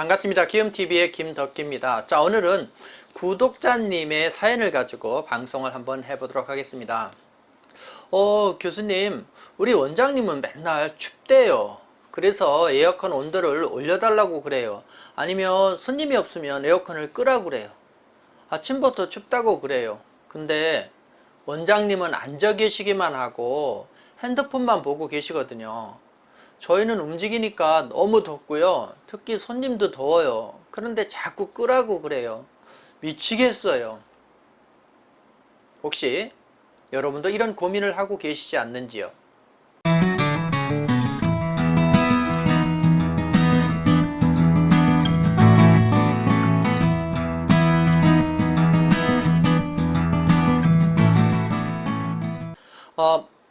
반갑습니다. 기음TV의 김덕기입니다. 자, 오늘은 구독자님의 사연을 가지고 방송을 한번 해보도록 하겠습니다. 어, 교수님, 우리 원장님은 맨날 춥대요. 그래서 에어컨 온도를 올려달라고 그래요. 아니면 손님이 없으면 에어컨을 끄라고 그래요. 아침부터 춥다고 그래요. 근데 원장님은 앉아 계시기만 하고 핸드폰만 보고 계시거든요. 저희는 움직이니까 너무 덥고요. 특히 손님도 더워요. 그런데 자꾸 끄라고 그래요. 미치겠어요. 혹시 여러분도 이런 고민을 하고 계시지 않는지요?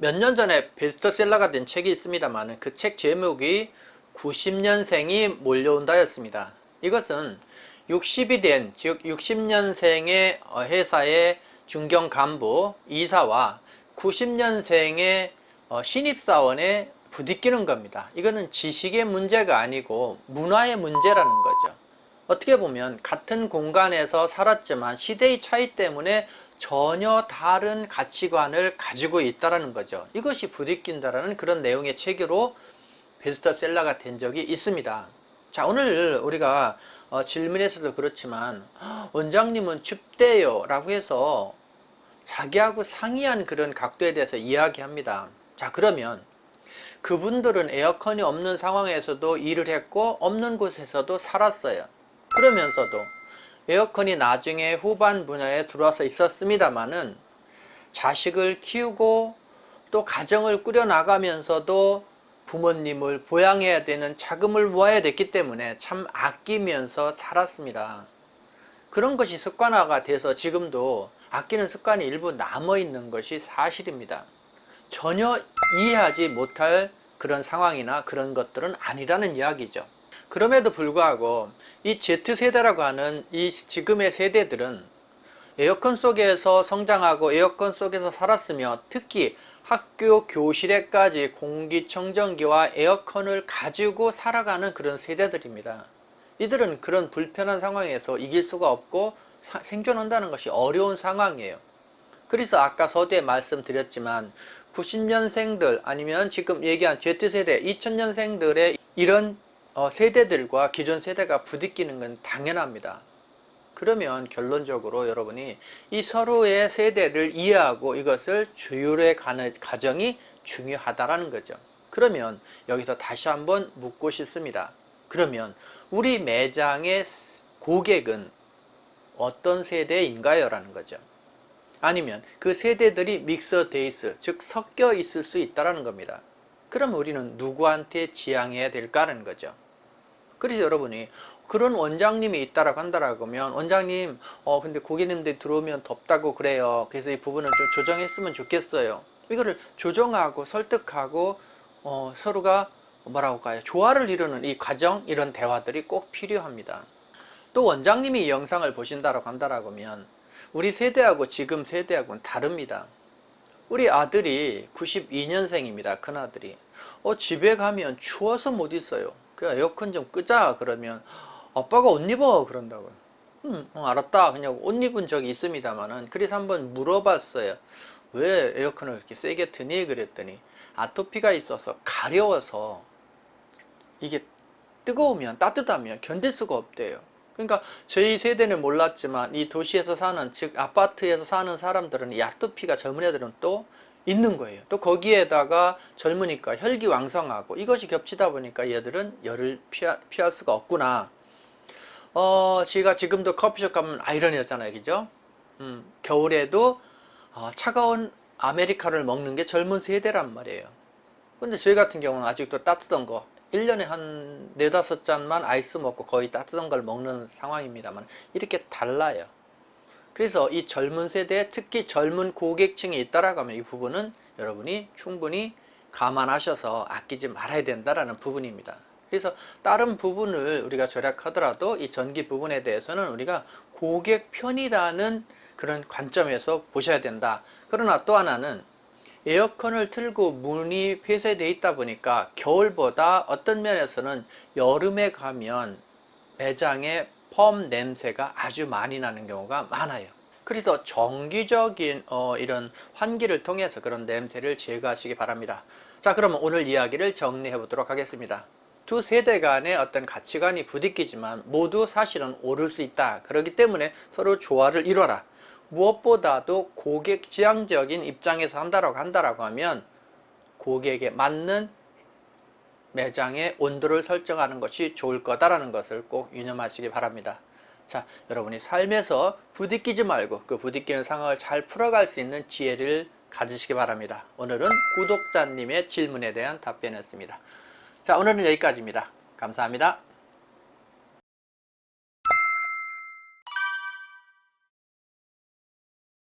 몇 년 전에 베스트셀러가 된 책이 있습니다만 그 책 제목이 90년생이 몰려온다였습니다. 이것은 60이 된, 즉 60년생의 어, 회사의 중견 간부, 이사와 90년생의 어, 신입사원에 부딪히는 겁니다. 이거는 지식의 문제가 아니고 문화의 문제라는 거죠. 어떻게 보면 같은 공간에서 살았지만 시대의 차이 때문에 전혀 다른 가치관을 가지고 있다라는 거죠. 이것이 부딪힌다라는 그런 내용의 책으로 베스트셀러가 된 적이 있습니다. 자, 오늘 우리가 어, 질문에서도 그렇지만 원장님은 춥대요 라고 해서 자기하고 상이한 그런 각도에 대해서 이야기합니다. 자, 그러면 그분들은 에어컨이 없는 상황에서도 일을 했고 없는 곳에서도 살았어요. 그러면서도 에어컨이 나중에 후반 분야에 들어와서 있었습니다만은 자식을 키우고 또 가정을 꾸려 나가면서도 부모님을 보양해야 되는 자금을 모아야 됐기 때문에 참 아끼면서 살았습니다. 그런 것이 습관화가 돼서 지금도 아끼는 습관이 일부 남아 있는 것이 사실입니다. 전혀 이해하지 못할 그런 상황이나 그런 것들은 아니라는 이야기죠. 그럼에도 불구하고 이 Z세대라고 하는 이 지금의 세대들은 에어컨 속에서 성장하고 에어컨 속에서 살았으며 특히 학교 교실에까지 공기청정기와 에어컨을 가지고 살아가는 그런 세대들입니다. 이들은 그런 불편한 상황에서 이길 수가 없고 사- 생존한다는 것이 어려운 상황이에요. 그래서 아까 서두에 말씀드렸지만 90년생들 아니면 지금 얘기한 Z세대 2000년생들의 이런 어, 세대들과 기존 세대가 부딪히는 건 당연합니다. 그러면 결론적으로 여러분이 이 서로의 세대를 이해하고 이것을 조율해 가는 과정이 중요하다라는 거죠. 그러면 여기서 다시 한번 묻고 싶습니다. 그러면 우리 매장의 고객은 어떤 세대인가요? 라는 거죠. 아니면 그 세대들이 믹서돼 있을, 즉 섞여 있을 수 있다라는 겁니다. 그럼 우리는 누구한테 지향해야 될까라는 거죠. 그래서 여러분이 그런 원장님이 있다라고 한다라고 하면 원장님 어 근데 고객님들 들어오면 덥다고 그래요. 그래서 이 부분을 좀 조정했으면 좋겠어요. 이거를 조정하고 설득하고 어 서로가 뭐라고 할까요? 조화를 이루는 이 과정 이런 대화들이 꼭 필요합니다. 또 원장님이 이 영상을 보신다라고 한다라고 하면 우리 세대하고 지금 세대하고는 다릅니다. 우리 아들이 92년생입니다. 큰 아들이. 어, 집에 가면 추워서 못 있어요. 그 에어컨 좀 끄자 그러면 아빠가 옷 입어 그런다고요. 음, 어, 알았다. 그냥 옷 입은 적이 있습니다만은 그래서 한번 물어봤어요. 왜 에어컨을 이렇게 세게 트니? 그랬더니 아토피가 있어서 가려워서 이게 뜨거우면 따뜻하면 견딜 수가 없대요. 그러니까 저희 세대는 몰랐지만 이 도시에서 사는 즉 아파트에서 사는 사람들은 이 아토피가 젊은 애들은 또 있는 거예요. 또 거기에다가 젊으니까 혈기왕성하고 이것이 겹치다 보니까 얘들은 열을 피하, 피할 수가 없구나. 어, 제가 지금도 커피숍 가면 아이러니였잖아요. 그죠? 음, 겨울에도 어, 차가운 아메리카노를 먹는 게 젊은 세대란 말이에요. 근데 저희 같은 경우는 아직도 따뜻한 거 1년에 한 네다섯 잔만 아이스 먹고 거의 따뜻한 걸 먹는 상황입니다만 이렇게 달라요. 그래서 이 젊은 세대에 특히 젊은 고객층이 있다라고 하면 이 부분은 여러분이 충분히 감안하셔서 아끼지 말아야 된다라는 부분입니다. 그래서 다른 부분을 우리가 절약하더라도 이 전기 부분에 대해서는 우리가 고객 편이라는 그런 관점에서 보셔야 된다. 그러나 또 하나는 에어컨을 틀고 문이 폐쇄되어 있다 보니까 겨울보다 어떤 면에서는 여름에 가면 매장에 펌 냄새가 아주 많이 나는 경우가 많아요. 그래서 정기적인 어, 이런 환기를 통해서 그런 냄새를 제거하시기 바랍니다. 자, 그러면 오늘 이야기를 정리해 보도록 하겠습니다. 두 세대 간의 어떤 가치관이 부딪히지만 모두 사실은 옳을 수 있다. 그렇기 때문에 서로 조화를 이뤄라. 무엇보다도 고객 지향적인 입장에서 한다라고 한다라고 하면 고객에 맞는 매장의 온도를 설정하는 것이 좋을 거다라는 것을 꼭 유념하시기 바랍니다. 자, 여러분이 삶에서 부딪히지 말고 그 부딪히는 상황을 잘 풀어갈 수 있는 지혜를 가지시기 바랍니다. 오늘은 구독자님의 질문에 대한 답변이었습니다. 자, 오늘은 여기까지입니다. 감사합니다.